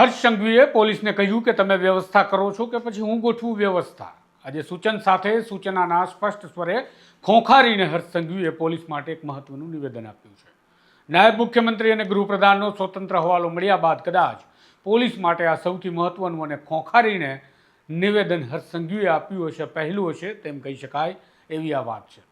હર્ષ સંઘવીએ પોલીસને કહ્યું કે તમે વ્યવસ્થા કરો છો કે પછી હું ગોઠવું વ્યવસ્થા? આજે સૂચન સાથે સૂચનાના સ્પષ્ટ સ્વરે ખોંખારીને હર્ષ સંઘવીએ પોલીસ માટે એક મહત્વનું નિવેદન આપ્યું છે. નાયબ મુખ્યમંત્રી અને ગૃહપ્રધાનનો સ્વતંત્ર હવાલો મળ્યા બાદ કદાચ પોલીસ માટે આ સૌથી મહત્વનું અને ખોંખારીને નિવેદન હર્ષ સંઘવીએ આપ્યું હશે, પહેલું હશે, તેમ કહી શકાય એવી આ વાત છે.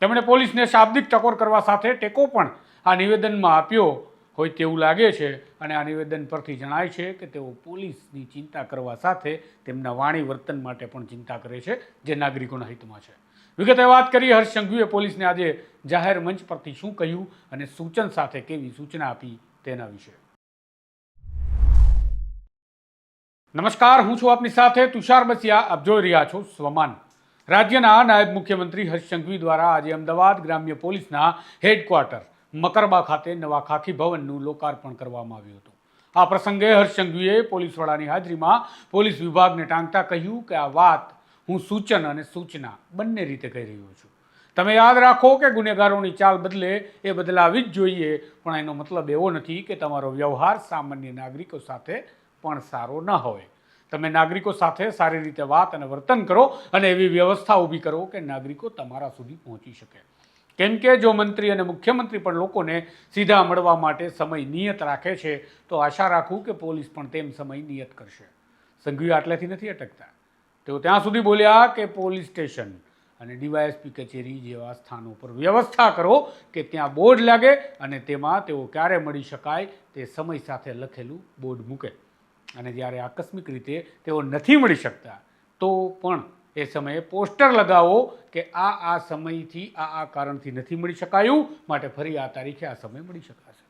તેમણે પોલીસને શાબ્દિક ટકોર કરવા સાથે ટેકો પણ આ નિવેદનમાં આપ્યો. હોય તેવું લાગે છે અને આ નિવેદન પરથી જણાય છે કે તેઓ પોલીસની ચિંતા કરવા સાથે તેમના વાણી વર્તન માટે પણ ચિંતા કરે છે જે નાગરિકોના હિતમાં છે. વિગતે વાત કરી હર્ષ સંઘવીએ પોલીસને આજે જાહેર મંચ પરથી શું કહ્યું અને સૂચન સાથે કેવી સૂચના આપી તેના વિશે. નમસ્કાર, હું છું આપની સાથે તુષાર બસિયા. આપ જોઈ રહ્યા છો સ્વમાન. રાજ્યના નાયબ મુખ્યમંત્રી હર્ષ સંઘવી દ્વારા આજે અમદાવાદ ગ્રામ્ય પોલીસના હેડક્વાર્ટર મકરબા ખાતે નવા ખાખી ભવનનું લોકાર્પણ કરવામાં આવ્યું હતું. આ પ્રસંગે હર્ષ સંઘવીએ પોલીસ હાજરીમાં પોલીસ વિભાગને ટાંકતા કહ્યું કે આ વાત હું સૂચન અને સૂચના બંને રીતે કહી રહ્યો છું. તમે યાદ રાખો કે ગુનેગારોની ચાલ બદલે એ બદલાવી જ જોઈએ, પણ એનો મતલબ એવો નથી કે તમારો વ્યવહાર સામાન્ય નાગરિકો સાથે પણ સારો ન હોય. તમે નાગરિકો સાથે સારી રીતે વાત અને વર્તન કરો અને એવી વ્યવસ્થા ઊભી કરો કે નાગરિકો તમારા સુધી પહોંચી શકે. કેમ કે જો મંત્રી અને મુખ્યમંત્રી પણ લોકોને સીધા મળવા માટે સમય નિયત રાખે છે, તો આશા રાખું કે પોલીસ પણ તેમ સમય નિયત કરશે. સંઘવી આટલેથી નથી અટકતા. તેઓ ત્યાં સુધી બોલ્યા કે પોલીસ સ્ટેશન અને ડીવાયએસપી કચેરી જેવા સ્થાનો પર વ્યવસ્થા કરો કે ત્યાં બોર્ડ લાગે અને તેમાં તેઓ ક્યારે મળી શકાય તે સમય સાથે લખેલું બોર્ડ મૂકે. અને જ્યારે આકસ્મિક રીતે તેઓ નથી મળી શકતા, તો પણ એ સમયે પોસ્ટર લગાવો કે આ આ સમયથી, આ આ કારણથી નથી મળી શકાયું. માટે ફરી આ તારીખે આ સમય મળી શકાશે.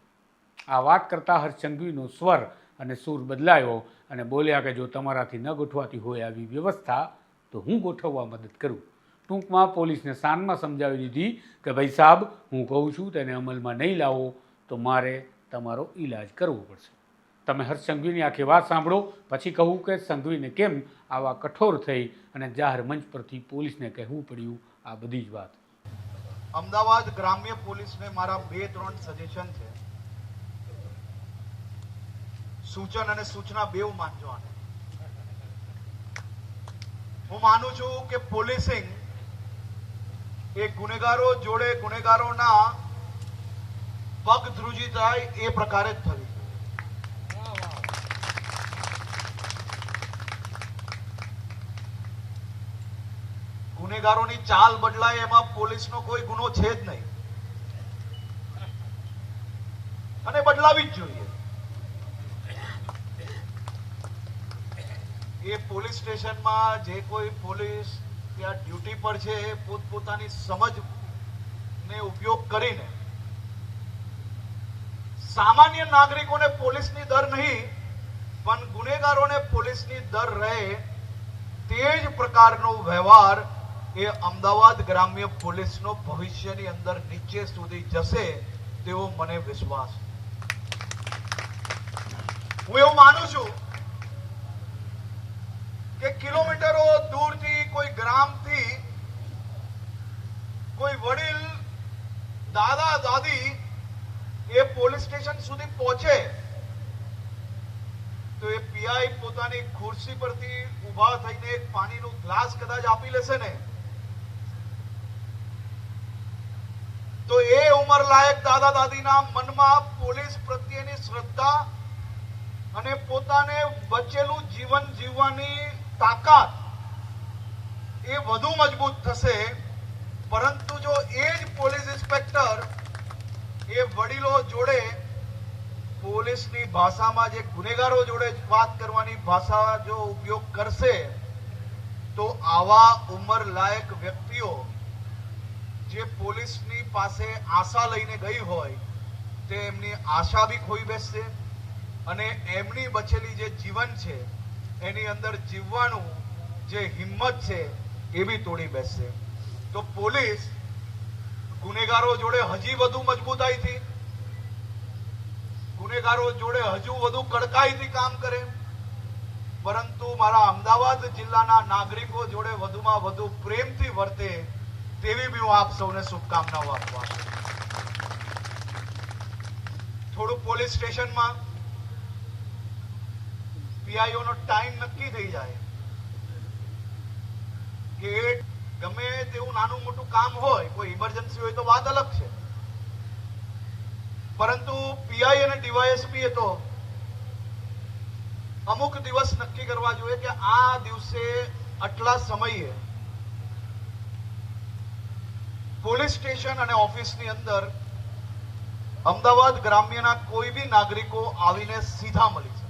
આ વાત કરતાં હર્ષંગવીનો સ્વર અને સૂર બદલાયો અને બોલ્યા કે જો તમારાથી ન ગોઠવાતી હોય આવી વ્યવસ્થા, તો હું ગોઠવવા મદદ કરું. ટૂંકમાં પોલીસને શાનમાં સમજાવી દીધી કે ભાઈ સાહેબ, હું કહું છું તેને અમલમાં નહીં લાવો, તો મારે તમારો ઈલાજ કરવો પડશે. તમે હર્ષ સંઘવીની આખી વાત સાંભળો, પછી કહું કે સંઘવીને કેમ આવા કઠોર થઈ અને જાહેર મંચ પરથી પોલીસને કહેવું પડ્યું? આ બધી જ વાત. અમદાવાદ ગ્રામ્ય પોલીસને મારા બે ત્રણ સજેશન છે. સૂચન અને સૂચના બેઉ માનજો હું માનું છું કે પોલીસિંગ એ ગુનેગારો જોડે ગુનેગારોના પગ ધ્રુજી થાય એ પ્રકારે જ થવી જોઈએ. ગુનેગારોની ચાલ બદલાય એમાં પોલીસનો કોઈ ગુનો છે જ નહીં. અને બદલાવી જ જોઈએ. એ પોલીસ સ્ટેશનમાં જે કોઈ પોલીસ ત્યાં ડ્યુટી પર છે એ પોતપોતાની સમજ ને ઉપયોગ કરીને સામાન્ય નાગરિકોને પોલીસની દર નહીં, પણ ગુનેગારોને પોલીસની દર રહે તે જ પ્રકારનો વ્યવહાર એ અમદાવાદ ગ્રામ્ય પોલીસનો ભવિષ્યની અંદર નીચે સુધી જશે તેવો મને વિશ્વાસ. હું એવું માનું છું કે કિલોમીટરો દૂરથી, કોઈ ગ્રામથી, કોઈ વડીલ, દાદા, દાદી એ પોલીસ સ્ટેશન સુધી પહોંચે તો એ પીઆઈ પોતાની ખુરશી પરથી ઊભા થઈને એક પાણીનું ગ્લાસ કદાચ આપી લેશે ને તો એ ઉંમરલાયક દાદા દાદીના મનમાં પોલીસ પ્રત્યેની શ્રદ્ધા અને પોતાને બચેલું જીવન જીવવાની તાકાત એ વધુ મજબૂત થશે. પરંતુ જો એ જ પોલીસ ઇન્સ્પેક્ટર એ વડીલો જોડે પોલીસની ભાષામાં જે ગુનેગારો જોડે વાત કરવાની ભાષા જો ઉપયોગ કરશે, તો આવા ઉંમર લાયક વ્યક્તિઓ જે પોલીસની પાસે આશા લઈને ગઈ હોય, તે એમની આશા બી ખોઈ બેસશે અને એમની બચેલી જે જીવન છે, એની અંદર જીવવાનું જે હિંમત છે, એ બી તોડી બેસશે. તો પોલીસ ગુનેગારો જોડે હજી વધુ મજબૂતાઈથી, ગુનેગારો જોડે હજુ વધુ કડકાઈથી કામ કરે. પરંતુ મારા અમદાવાદ જિલ્લાના નાગરિકો જોડે વધુમાં વધુ પ્રેમથી વર્તે તેવી બી હું આપ સૌને શુભકામનાઓ આપવા થોડું પોલીસ સ્ટેશનમાં પીઆઈઓનો ટાઈમ નક્કી થઈ જાય. કે ગમે તેવું નાનું મોટું કામ હોય, કોઈ ઇમરજન્સી હોય તો વાત અલગ છે. પરંતુ પીઆઈ અને ડીવાયએસપી એ તો અમુક દિવસ નક્કી કરવા જોઈએ કે આ દિવસે આટલા સમયે પોલીસ સ્ટેશન અને ઓફિસની અંદર અમદાવાદ ગ્રામ્યના કોઈ બી નાગરિકો આવીને સીધા મળી શકે.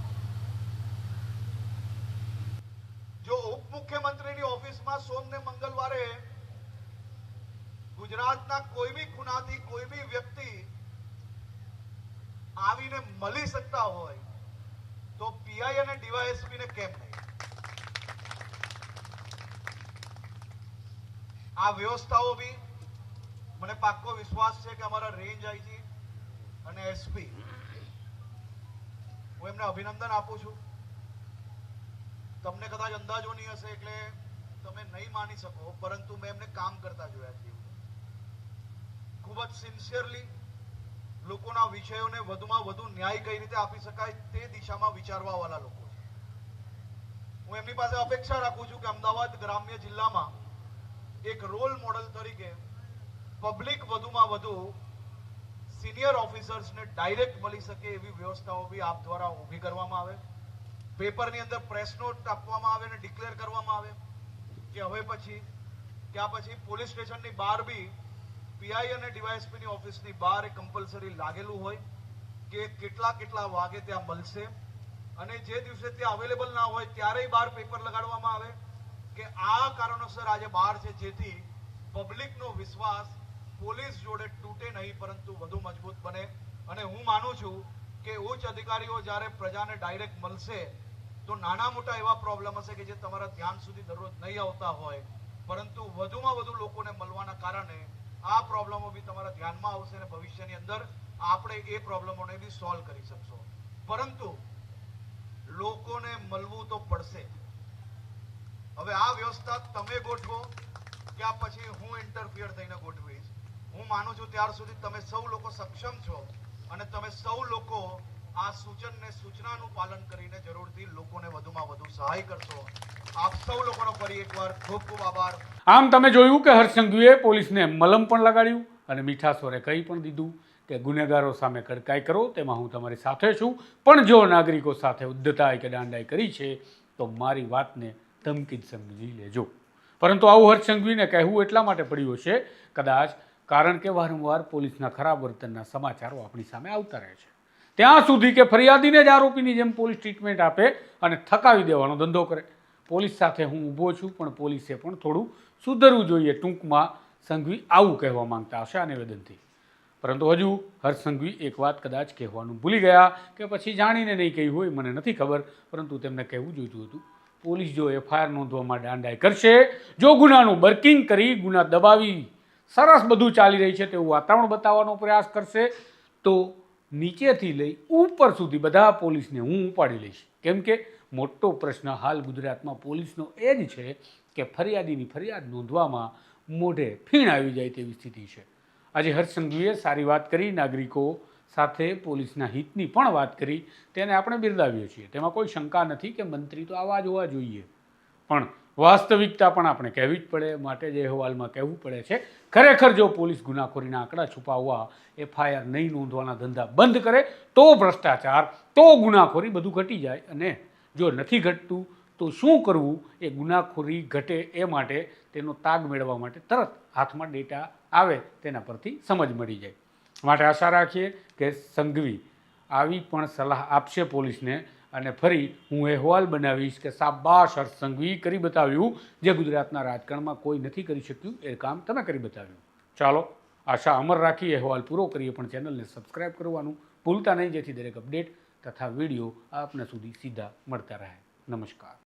જો ઉપમુખ્યમંત્રીની ઓફિસમાં સોમ ને મંગળવારે ગુજરાતના કોઈ બી ખૂણાથી કોઈ બી વ્યક્તિ આવીને મળી શકતા હોય, તો પીઆઈ અને ડીવાયએસપી ને કેમ નહીં? આ વ્યવસ્થાઓ બી મને પાક્કો વિશ્વાસ છે કે અમારા રેન્જ આઈજી અને એસપી હું એમને અભિનંદન આપું છું. તમને કદાચ અંદાજો નહીં હશે એટલે તમે નહીં માની શકો, પરંતુ મેં એમને કામ કરતા જોયા છે. ખૂબ જ સિન્સિયરલી લોકોના વિષયોને વધુમાં વધુ ન્યાય કઈ રીતે આપી શકાય તે દિશામાં વિચારવા વાળા લોકો છે. હું એમની પાસે અપેક્ષા રાખું છું કે અમદાવાદ ગ્રામ્ય જિલ્લામાં એક રોલ મોડલ તરીકે પબ્લિક વધુમાં વધુ સિનિયર ઓફિસર્સને ડાયરેક્ટ મળી શકે એવી વ્યવસ્થાઓ બી આપ દ્વારા ઊભી કરવામાં આવે. પેપરની અંદર પ્રેસ નોટ આપવામાં આવે અને ડિક્લેર કરવામાં આવે. કે હવે પછી, ત્યાં પછી પોલીસ સ્ટેશનની બહાર બી પીઆઈ અને ડીવાયએસપીની ઓફિસની બહાર એ કમ્પલસરી લાગેલું હોય કે કેટલા કેટલા વાગે ત્યાં મળશે અને જે દિવસે ત્યાં અવેલેબલ ના હોય ત્યારેય બહાર પેપર લગાડવામાં આવે કે આ કારણોસર આજે બહાર છે જેથી પબ્લિકનો વિશ્વાસ પોલીસ જોડે તૂટે નહીં, પરંતુ વધુ મજબૂત બને. અને હું માનું છું કે ઉચ્ચ અધિકારીઓ જ્યારે પ્રજાને ડાયરેક્ટ મળશે, તો નાના મોટા એવા પ્રોબ્લેમ હશે કે જે તમારા ધ્યાન સુધી દરરોજ નહીં આવતા હોય. પરંતુ વધુમાં વધુ લોકોને મળવાના કારણે આ પ્રોબ્લેમો બી તમારા ધ્યાનમાં આવશે અને ભવિષ્યની અંદર આપણે એ પ્રોબ્લેમોને બી સોલ્વ કરી શકશો. પરંતુ લોકોને મળવું તો પડશે. હવે આ વ્યવસ્થા તમે ગોઠવો આ પછી હું ઇન્ટરફિયર થઈને ગોઠવીશ. હું માનું છું ત્યાર સુધી તમે સૌ લોકો સક્ષમ છો અને તમે સૌ લોકો આ સૂચન ને સૂચનાનું પાલન કરીને જરૂરથી લોકોને વધુમાં વધુ સહાય કરશો. આપ સૌ લોકોનો ફરી એકવાર ખૂબ ખૂબ આભાર. આમ તમે જોયું કે હર્ષ પોલીસને મલમ પણ લગાડ્યું અને મીઠા સ્વરે કહી પણ દીધું કે ગુનેગારો સામે કડકાઈ કરો, તેમાં હું તમારી સાથે છું. પણ જો નાગરિકો સાથે ઉદ્ધતાઈ કે દાંડાઈ કરી છે, તો મારી વાતને ધમકી જ સમજી લેજો. પરંતુ આવું હર્ષ સંઘવીને કહેવું એટલા માટે પડ્યું હશે, કદાચ કારણ કે વારંવાર પોલીસના ખરાબ વર્તનના સમાચારો આપણી સામે આવતા રહે છે. ત્યાં સુધી કે ફરિયાદીને જ આરોપીની જેમ પોલીસ ટ્રીટમેન્ટ આપે અને થકાવી દેવાનો ધંધો કરે. પોલીસ સાથે હું ઊભો છું, પણ પોલીસે પણ થોડું સુધરવું જોઈએ. ટૂંકમાં સંઘવી આવું કહેવા માંગતા હશે આ નિવેદનથી. પરંતુ હજુ હર્ષ એક વાત કદાચ કહેવાનું ભૂલી ગયા કે પછી જાણીને નહીં કહ્યું હોય, મને નથી ખબર, પરંતુ તેમને કહેવું જોઈતું હતું. પોલીસ જો એફઆઈઆર નોંધવામાં દાંડાઈ કરશે, જો ગુનાનું બર્કિંગ કરી ગુના દબાવી સરસ બધું ચાલી રહી છે, તેવું વાતાવરણ બતાવવાનો પ્રયાસ કરશે. તો નીચેથી લઈ ઉપર સુધી બધા પોલીસને હું ઉપાડી લઈશ. કેમ કે મોટો પ્રશ્ન હાલ ગુજરાતમાં પોલીસનો એ જ છે કે ફરિયાદીની ફરિયાદ નોંધવામાં મોઢે ફીણ આવી જાય તેવી સ્થિતિ છે. આજે હર્ષ સારી વાત કરી, નાગરિકો સાથે પોલીસના હિતની પણ વાત કરી, તેને આપણે બિરદાવીએ છીએ. તેમાં કોઈ શંકા નથી કે મંત્રી તો આવા જ હોવા જોઈએ. પણ વાસ્તવિકતા પણ આપણે કહેવી જ પડે, માટે જે અહેવાલમાં કહેવું પડે છે. ખરેખર જો પોલીસ ગુનાખોરીના આંકડા છુપાવવા એફઆઈઆર નહીં નોંધવાના ધંધા બંધ કરે, તો ભ્રષ્ટાચાર, તો ગુનાખોરી બધું ઘટી જાય. અને જો નથી ઘટતું, તો શું કરવું? એ ગુનાખોરી ઘટે એ માટે તેનો તાગ મેળવવા માટે તરત હાથમાં ડેટા આવે, તેના પરથી સમજ મળી જાય. માટે આશા રાખીએ કે સંઘવી આવી પણ સલાહ આપશે પોલીસને. અને ફરી હું અહેવાલ બનાવીશ કે સાબાશ હર્ષ કરી બતાવ્યું જે ગુજરાતના રાજકારણમાં કોઈ નથી કરી શક્યું, એ કામ તમે કરી બતાવ્યું. ચાલો, આશા અમર રાખી અહેવાલ પૂરો કરીએ, પણ ચેનલને સબસ્ક્રાઈબ કરવાનું ભૂલતા નહીં, જેથી દરેક અપડેટ તથા વીડિયો આપના સુધી સીધા મળતા રહે. નમસ્કાર.